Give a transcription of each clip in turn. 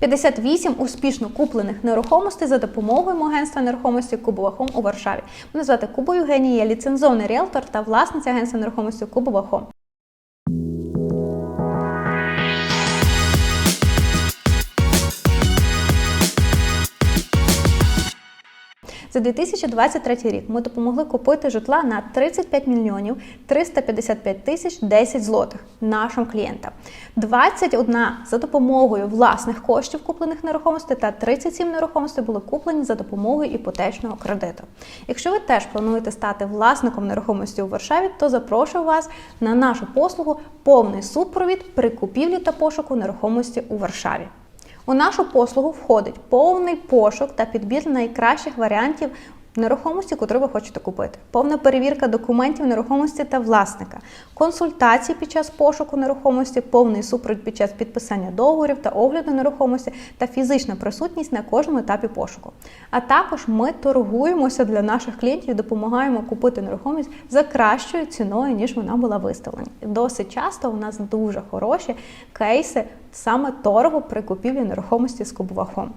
58 успішно куплених нерухомостей за допомогою мого агентства нерухомості кубовахом у Варшаві. Мене звати Кубою Євгенія, я ліцензований ріелтор та власниця агентства нерухомості Кубова За 2023 рік ми допомогли купити житла на 35 мільйонів 355 тисяч 10 злотих нашим клієнтам. 21 за допомогою власних коштів куплених нерухомостей та 37 нерухомостей були куплені за допомогою іпотечного кредиту. Якщо ви теж плануєте стати власником нерухомості у Варшаві, то запрошую вас на нашу послугу повний супровід при купівлі та пошуку нерухомості у Варшаві. У нашу послугу входить повний пошук та підбір найкращих варіантів нерухомості, яку ви хочете купити, повна перевірка документів нерухомості та власника, консультації під час пошуку нерухомості, повний супровід під час підписання договорів та огляду нерухомості та фізична присутність на кожному етапі пошуку. А також ми торгуємося для наших клієнтів, допомагаємо купити нерухомість за кращою ціною, ніж вона була виставлена. Досить часто у нас дуже хороші кейси саме торгу при купівлі нерухомості з Кубовахом.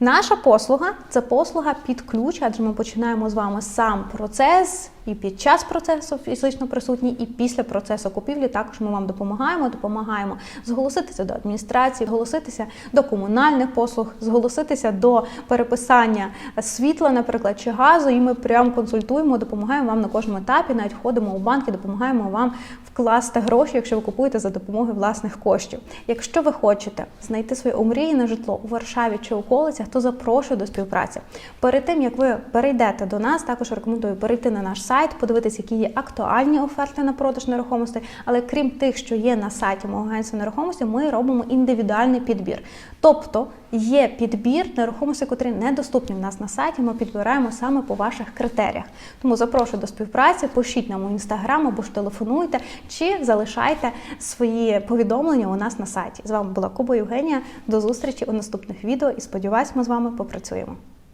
Наша послуга це послуга під ключ, адже ми починаємо з вами сам процес і під час процесу фізично присутній, і після процесу купівлі також ми вам допомагаємо. Допомагаємо зголоситися до адміністрації, зголоситися до комунальних послуг, зголоситися до переписання світла, наприклад, чи газу. І ми прямо консультуємо, допомагаємо вам на кожному етапі. Навіть ходимо у банки, допомагаємо вам вкласти гроші, якщо ви купуєте за допомогою власних коштів. Якщо ви хочете знайти своє омріяне житло у Варшаві чи околицях, то запрошую до співпраці. Перед тим як ви перейдете до нас, також рекомендую перейти на наш сайт, подивитися, які є актуальні оферти на продаж нерухомостей. Але крім тих, що є на сайті мого агентства нерухомості, ми робимо індивідуальний підбір. Тобто є підбір нерухомості, котрі недоступні в нас на сайті. Ми підбираємо саме по ваших критеріях. Тому запрошую до співпраці, пишіть нам у інстаграм або ж телефонуйте, чи залишайте свої повідомлення у нас на сайті. З вами була Куба Євгенія. До зустрічі у наступних відео і сподіваюсь, ми з вами попрацюємо.